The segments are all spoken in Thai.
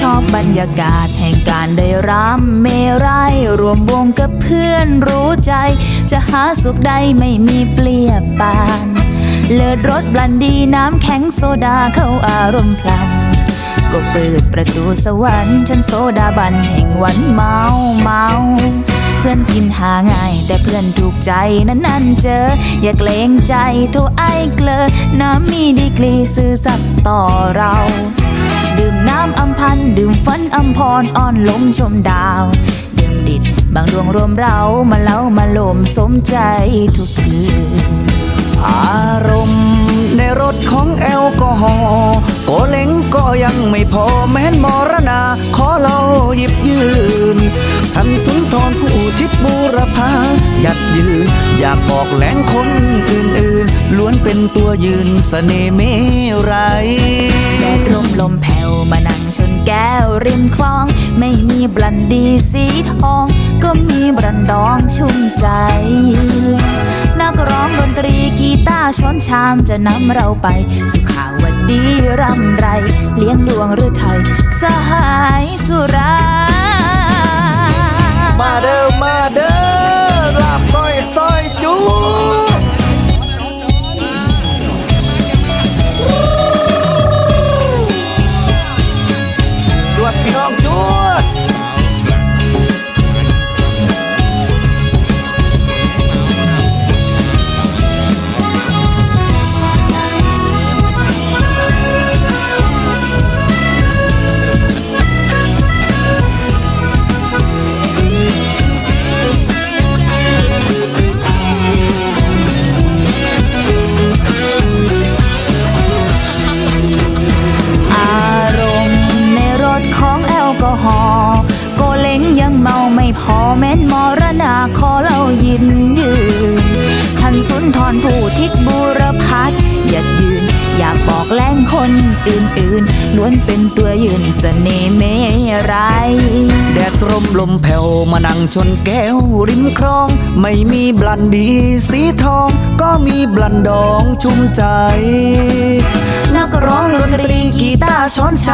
ชอบบรรยากาศแห่งการได้รำเมรัยรวมวงกับเพื่อนรู้ใจ จะหาสุขใดไม่มีเปรียบปาน เลิศรสบลันดีน้ำแข็งโซดาเข้าอารมณ์พลัน ก็เปิดประตูสวรรค์ฉันโซดาบันแห่งวันเมาเมาเพื่อนกินหาง่าย แต่เพื่อนถูกใจนั้นนั่นเจอ อย่าเกรงใจโทไอเกลอน้ำมีดีกรี ซื่อสัตย์ต่อเรา ดื่มน้ำอำพันดื่มฝันอำพรอ่อนลมชมดาวดื่มดิดบางดวงรวมเรามาเล่ามาลมสมใจทุกคืนอารมณ์ในรถของแอลกอฮอล์โกเล้งก็ยังไม่พอแม้นมรณา ขอเราหยิบยืนท่านสุนทรผู้ทิศบูรพายัดยืน อยากบอกแหลงคนอื่นๆ ล้วนเป็นตัวยืนสเสน่ห์เมไร ลมแผ่วมานั่งชนแก้วริมคลอง ไม่มีบลันดีสีทอง ก็มีบรันดองชุ่มใจ นักร้องดนตรีกีตาร์ช้อนชามจะนำเราไป สุขาวดีรำไร เลี้ยงดวงหรือไทยสหายสุร พอแม้นมรณาขอเรายินยืนท่านสุนทรผู้ทิศบูรพัฒน์อยายืน อยากบอกแรงคนอื่นๆล้วนเป็นตัวยืนเสน่ห์เมไรยแดดร่มลมแผ่วมานั่งชนแก้วริมคลอง ไม่มีบลันดีสีทอง ก็มีบลันดองชุ่มใจ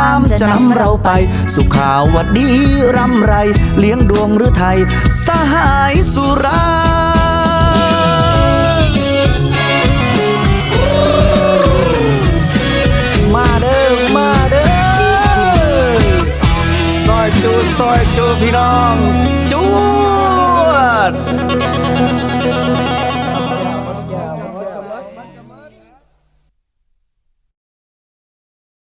ามจะนำเราไป สุขาวดีรำไร เลี้ยงดวงหรือไทย สหายสุรามาเด้อมาเด้อซอยจูซอยจูพี่น้องจวด